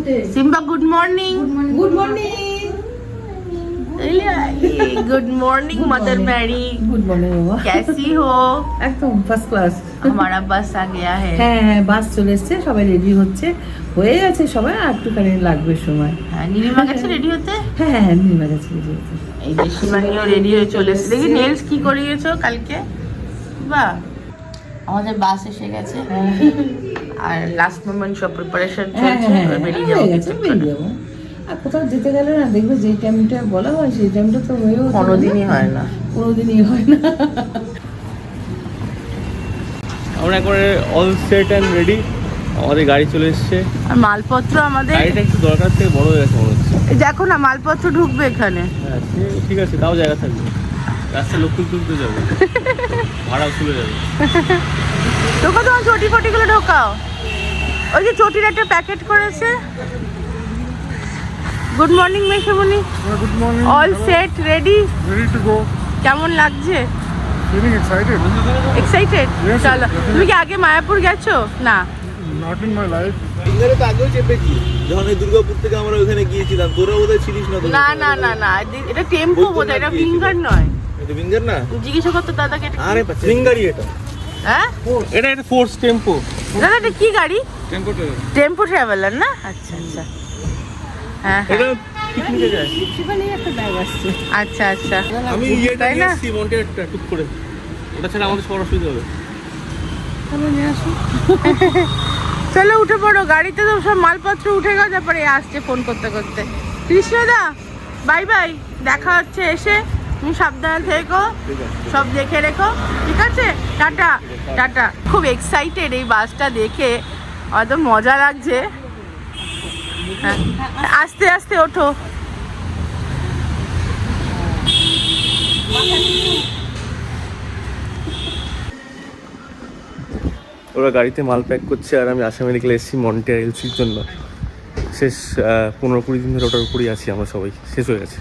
Simba good morning good morning good morning mother Mary good morning বাবা कैसी हो একদম ফার্স্ট ক্লাস हमारा बस आ गया है হ্যাঁ হ্যাঁ বাস চলে এসছে সবাই রেডি হচ্ছে হয়ে গেছে সবাই আর একটুখানি লাগবে সময় হ্যাঁ, নীলিমা গেছে রেডি হতে হ্যাঁ হ্যাঁ হ্যাঁ নির্মা গেছে রেডি হতে এই যে শিবানীও রেডি হয়ে চলে এসেছে দেখি নেলস কি করিয়েছো কালকে বাহ আমাদের বাস এসে গেছে। আর লাস্ট মোমেন্ট সব প্রিপারেশন হ্যাঁ চলছে হ্যাঁ বেরিয়ে হয়ে যাব। বেরিয়ে যাব। আর কোথাও যেতে গেলে না দেখবে যে টাইমটা বলা হয় সেই টাইমটা তো হয়েও। কোনোদিনই হয় না। কোনোদিনই হয় না। আমরা একবারে অল সেট অ্যান্ড রেডি আমাদের গাড়ি চলে এসছে। আর মালপত্র আমাদের গাড়িটা একটু দরকার থেকে বড় হয়ে গেছে মনে হচ্ছে। দেখো না মালপত্র ঢুকবে এখানে। হ্যাঁ ঠিক আছে তাও জায়গা থাকবে। রাস্তা লক্ষ্য তুলতে যাব। ভাড়াও চলে যাবে। ঢোকা তোমার চটি ফটিগুলো ঢোকাও। ওই যে চটির একটা প্যাকেট করেছে। গুড মর্নিং মেশামণি। Good morning. All set ready Ready to go. কেমন লাগছে? Feeling excited. এক্সাইটেড চলো তুমি কি আগে মায়াপুর গেছো? না। Not in my life. ফিঙ্গারে তো আগেও চেপেছি যখন এই দুর্গাপুর থেকে আমরা ওখানে গিয়েছিলাম তোরা বোধহয় ছিলিস না না না না না এটা টেম্পো বলতো বোধ না এটা। ফিঙ্গার নয়। এটা ফিঙ্গার না? জিজ্ঞাসা করতো দাদাকে এটা কি? আরে ফিঙ্গারই এটা। হ্যাঁ? এটা একটা ফোর্স টেম্পো দাদা এটা কি গাড়ি? টেম্পো টেম্পো ট্রাভেলার না? আচ্ছা আচ্ছা। হ্যাঁ এটা হ্যাঁ। পিকনিকে যায়। শিবানীর একটা ব্যাগ আসছে আচ্ছা আচ্ছা। আমি ইয়েটা নিয়ে না? এসেছি মন্টেরটা টুক করে। ওটা ছাড়া আমাদের সবার অসুবিধা হবে। চলো উঠে পড়ো। গাড়িতে তো সব মালপত্র উঠে গেছে তারপরে আসছে ফোন করতে করতে। কৃষ্ণদা বাই বাই দেখা হচ্ছে এসে। তুমি সাবধানে থেকো সব দেখে রেখো ঠিক আছে? Tata tata. খুব এক্সাইটেড এই বাসটা দেখে। অত মজা লাগছে। হ্যাঁ আস্তে আস্তে ওঠো। ওরা গাড়িতে মাল প্যাক করছে আর আমি আসামে নিকলে এসেছি মন্টে এলসির জন্য। শেষ পনেরো কুড়ি দিন ধরে ওটার উপরেই আছি আমরা সবাই। শেষ হয়ে গেছে।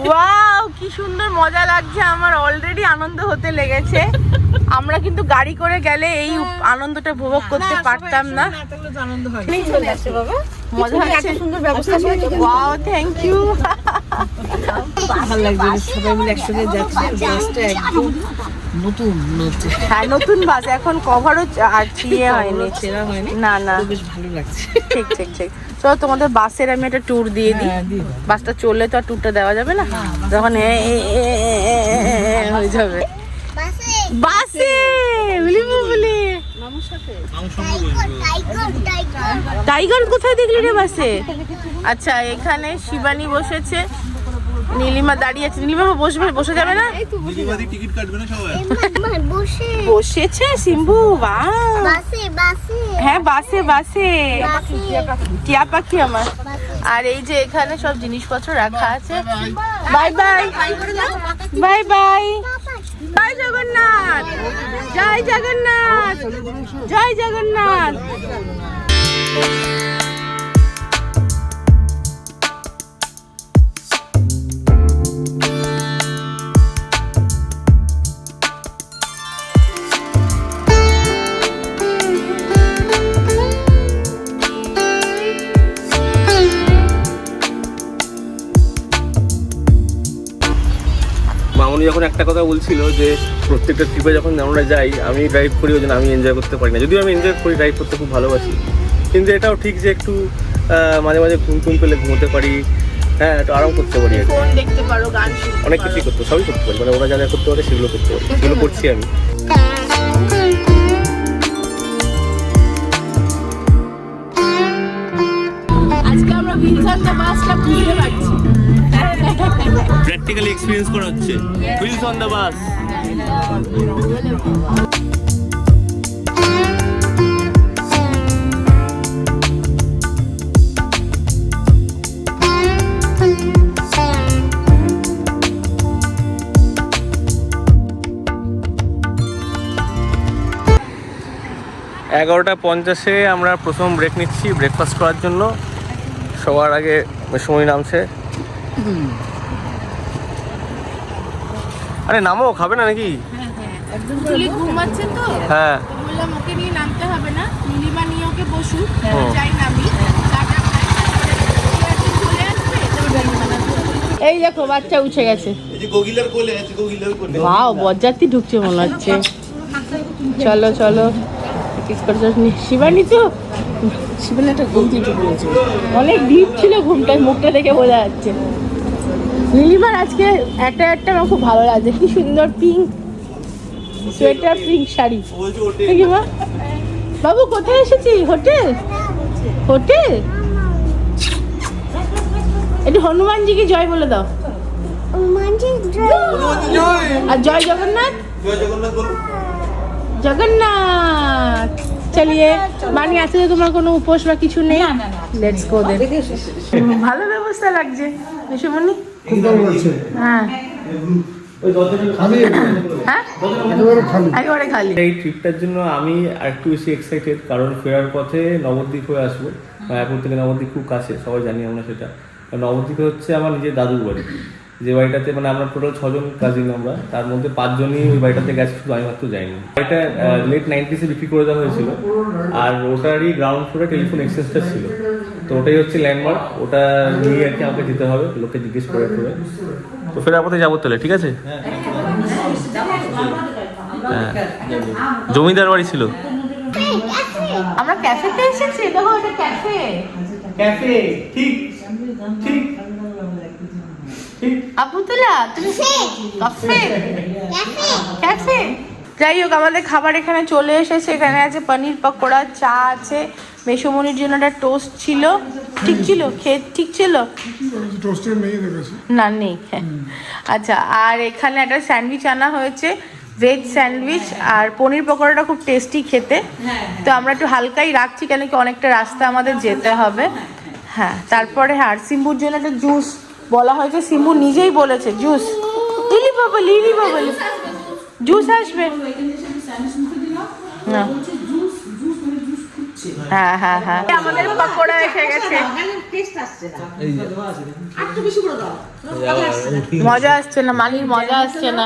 ওয়াও কি সুন্দর মজা লাগছে আমার অলরেডি আনন্দ হতে লেগেছে আমরা কিন্তু গাড়ি করে গেলে এই আনন্দটা উপভোগ করতে পারতাম না আনন্দ মজা হচ্ছে সুন্দর ব্যবস্থা ওয়াও থ্যাংক ইউ ভালো লাগছে সবাই মিলে একসঙ্গে যাচ্ছে একদম নতুন নতুন। হ্যাঁ নতুন বাস এখন কভারও আর ইয়ে হয়নি। ছেঁড়া হয়নি। না না। বেশ ভালো লাগছে। ঠিক ঠিক ঠিক। চলো তোমাদের বাসের আমি একটা ট্যুর দিয়ে দিই। হ্যাঁ। বাসটা চললে তো আর ট্যুরটা দেওয়া যাবে না? এ হয়ে যাবে। বাসে! বলি বলি টাইগার কোথায় দেখলি রে বাসে? আচ্ছা এখানে শিবানী বসেছে। নীলিমা দাঁড়িয়ে আছে। নীলিমা বসবে বসে যাবে না? টিকিট কাটবে না সবাই? বসে। বসেছে সিম্বু বাহ। বাসে বাসে। হ্যাঁ বাসে বাসে। বাসে। টিয়া পাখি আমার। আর এই যে এখানে সব জিনিসপত্র রাখা আছে। Bye bye. Bye bye. জয় জগন্নাথ। জয় জগন্নাথ। জয় জগন্নাথ। যখন একটা কথা বলছিল যে প্রত্যেকটা ট্রিপে যখন আমরা যাই আমি ড্রাইভ করি ওই জন্য আমি এনজয় করতে পারি না। যদিও আমি এনজয় করি ড্রাইভ করতে খুব ভালোবাসি। কিন্তু এটাও ঠিক যে একটু মাঝে মাঝে ঘুম ঘুম পেলে ঘুমোতে পারি। হ্যাঁ একটু আরাম করতে পারি আর ফোন দেখতে পারো গান অনেক কিছুই করতে সবই করতে পারি। মানে ওরা যারা যা করতে পারে সেগুলো করতে পারি। সেগুলো করছি আমি। প্র্যাকটিক্যালি এক্সপিরিয়েন্স করা হচ্ছে। হুইলস অন দ্য বাস এগারোটা পঞ্চাশে আমরা প্রথম ব্রেক নিচ্ছি ব্রেকফাস্ট করার জন্য। সবার আগে সময় নামছে। আরে নামো খাবে না নাকি? ঘুমাচ্ছে তো হ্যাঁ। তো ওকে নিয়ে নামতে হবে না। নীলিমা নিয়ে ওকে হুম। যাই নামি। এই দেখো বাচ্চা উঠে গেছে। বাও বরযাত্রী ঢুকছে মনে হচ্ছে। চলো চলো। শিবানী তো? শিবেন একটা অনেক ডিপ ছিল ঘুমটা মুখটা দেখে বোঝা যাচ্ছে। নীলিমার আজকে একটা একটা আমার খুব ভালো লাগছে কি সুন্দর পিঙ্ক সোয়েটার পিঙ্ক শাড়ি। বাবু কোথায় এসেছি হোটেল? হোটেল? একটু হনুমানজিকে জয় বলে দাও। আর জয় জগন্নাথ? জগন্নাথ। চলিয়ে বানি আছে তোমার কোনো উপোস বা কিছু নেই? লেটস গো ভালো ব্যবস্থা লাগছে বিশুমণি খুব ভালো লাগছে হ্যাঁ। হ্যাঁ? এই ট্রিপটার জন্য আমি আরেকটু বেশি এক্সাইটেড কারণ ফেরার পথে নবদ্বীপ হয়ে আসব। মায়াপুর থেকে নবদ্বীপ খুব কাছে সবাই জানি আমরা সেটা। আর নবদ্বীপে হচ্ছে আমার নিজের দাদুর বাড়ি। যে বাড়িটাতে মানে আমরা টোটাল ছজন কাজিন আমরা। তার মধ্যে পাঁচজনই ওই বাড়িটাতে গেছে শুধু আমি মাত্র যাইনি। বাড়িটা লেট নাইনটিসে বিক্রি করে দেওয়া হয়েছিল। আর ওটারই গ্রাউন্ড ফ্লোরে টেলিফোন এক্সচেঞ্জটা ছিল। তো ওটাই হচ্ছে ল্যান্ডমার্ক ওটা নিয়ে আর কি আমাকে যেতে হবে লোককে জিজ্ঞেস করে করে তো ফেরার পথে যাব তাহলে ঠিক আছে? হ্যাঁ। জমিদার বাড়ি ছিল। আমরা ক্যাফেতে এসেছি দেখো এটা ক্যাফে ক্যাফে ঠিক ঠিক আপুতুলা তুমি কাফে ক্যাফে যাই হোক আমাদের খাবার এখানে চলে এসেছে। এখানে আছে পনির পকোড়া চা আছে। মেসোমনির জন্য একটা টোস্ট ছিল। ঠিক ছিল? খেয়ে ঠিক ছিল? না নেই। আচ্ছা আর এখানে একটা স্যান্ডউইচ আনা হয়েছে। ভেজ স্যান্ডউইচ আর পনির পকোড়াটা খুব টেস্টি খেতে। তো আমরা একটু হালকাই রাখছি কেন কি অনেকটা রাস্তা আমাদের যেতে হবে। হ্যাঁ তারপরে হ্যাঁ সিম্বুর জন্য একটা জুস বলা হয়েছে। সিম্বু নিজেই বলেছে জুস লিলি বাবা লিলি বাবা জুস আসবে? না। হ্যাঁ হ্যাঁ হ্যাঁ আমাদের পকোড়া এসে গেছে। মজা আসছে না মালির মজা আসছে না।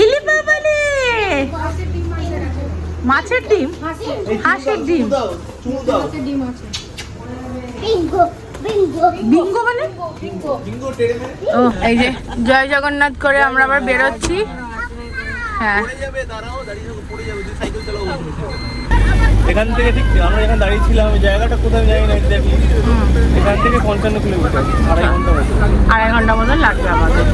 ইলি বাবা মাছের ডিম? হাঁসের ডিম? বিঙ্গো বিঙ্গো বিঙ্গো মানে? ও এই যে জয় জগন্নাথ করে আমরা আবার বেরোচ্ছি। এখান থেকে ঠিক আমরা এখানে দাঁড়িয়ে ছিলাম ওই জায়গাটা কোথায় যাই না এক্স্যাক্টলি এখান থেকে পঞ্চান্ন কিলোমিটার আড়াই ঘণ্টা মতো। আড়াই ঘণ্টা মতন লাগবে আমাদের।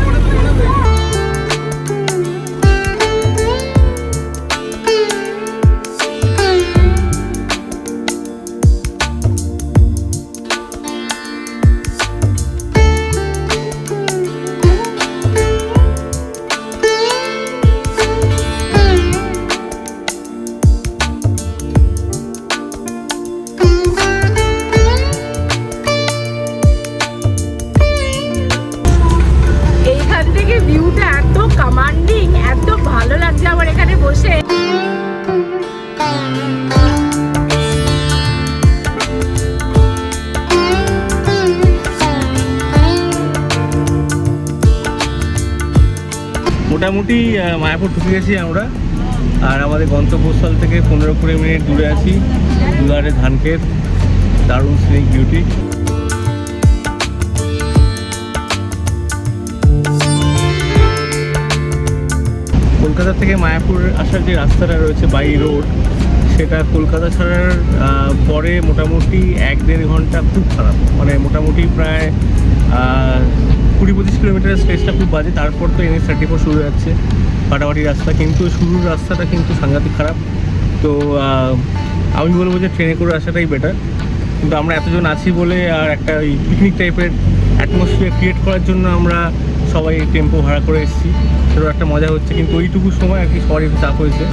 মোটামুটি মায়াপুর ঢুকে গেছি আমরা। আর আমাদের গন্তব্যস্থল থেকে পনেরো কুড়ি মিনিট দূরে আছি দুয়ারে ধান ক্ষেত দারুণ স্নিক বিউটি কলকাতা থেকে মায়াপুর আসার যে রাস্তাটা রয়েছে বাই রোড, সেটা কলকাতা ছাড়ার পরে মোটামুটি এক দেড় ঘণ্টা খুব খারাপ। মানে মোটামুটি প্রায় কুড়ি পঁচিশ কিলোমিটারের স্পেসটা খুব বাজে, তারপর তো এনএস থার্টি ফোর শুরু যাচ্ছে ফাটাফাটি রাস্তা, কিন্তু শুরুর রাস্তাটা কিন্তু সাংঘাতিক খারাপ। তো আমি বলব যে ট্রেনে করে আসাটাই বেটার কিন্তু আমরা এতজন আছি বলে আর একটা ওই পিকনিক টাইপের অ্যাটমসফিয়ার ক্রিয়েট করার জন্য আমরা সবাই টেম্পো ভাড়া করে এসেছি। সেটাও একটা মজা হচ্ছে, কিন্তু ওইটুকু সময় আর কি সবারই চাপ হয়েছে।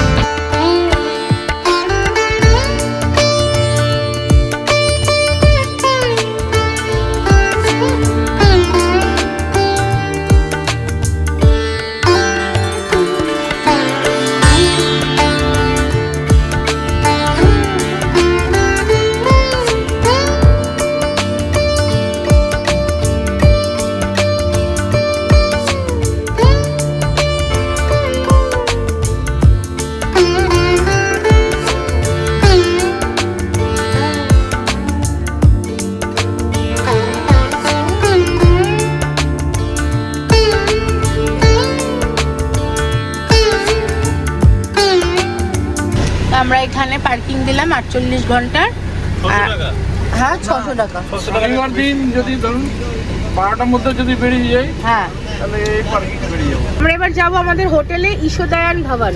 এখানে পার্কিং দিলাম আটচল্লিশ ঘণ্টার। হ্যাঁ ছশো টাকা। দিন যদি ধরুন বারোটার মধ্যে যদি বেরিয়ে যাই হ্যাঁ। তাহলে এই যাব। আমরা এবার যাব আমাদের হোটেলে ঈশোদয়ান ভবন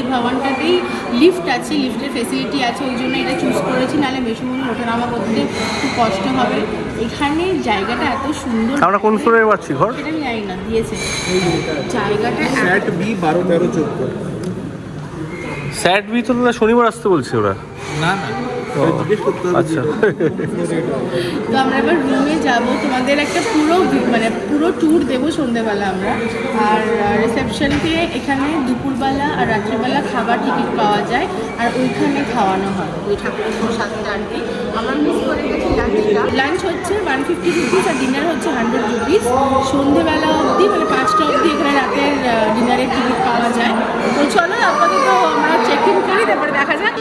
এই ভবনটাতেই লিফট আছে লিফটের ফেসিলিটি আছে ওই জন্য এটা চুজ করেছি নাহলে মেশিমনি ওঠানামা করতে খুব কষ্ট হবে। এখানে জায়গাটা এত সুন্দর আমরা কোন ফ্লোরে পাচ্ছি ঘর? সেটা আমি জানি না দিয়েছে। জায়গাটা সেট বি বারো তেরো চোদ্দ। স্যাট বি তো না শনিবার আসতে বলছে ওরা। না না। আচ্ছা। তো আমরা এবার রুমে যাব। তোমাদের একটা পুরো মানে পুরো ট্যুর দেবো সন্ধেবেলা আমরা। আর রিসেপশন থেকে এখানে দুপুরবেলা আর রাত্রিবেলা খাবার টিকিট পাওয়া যায়। আর ওইখানে খাওয়ানো হয়। ওই ঠাকুরের প্রসাদটা আর কি আমরা মিস করে গেছি লাঞ্চটা লাঞ্চ হচ্ছে ওয়ান ফিফটি রুপিস আর ডিনার হচ্ছে হান্ড্রেড রুপিস সন্ধেবেলা অবধি মানে পাঁচটা অবধি এখানে রাতের ডিনারের টিকিট পাওয়া যায়। তো চলো আপাতত আমরা চেক ইন করি তারপরে দেখা যাক।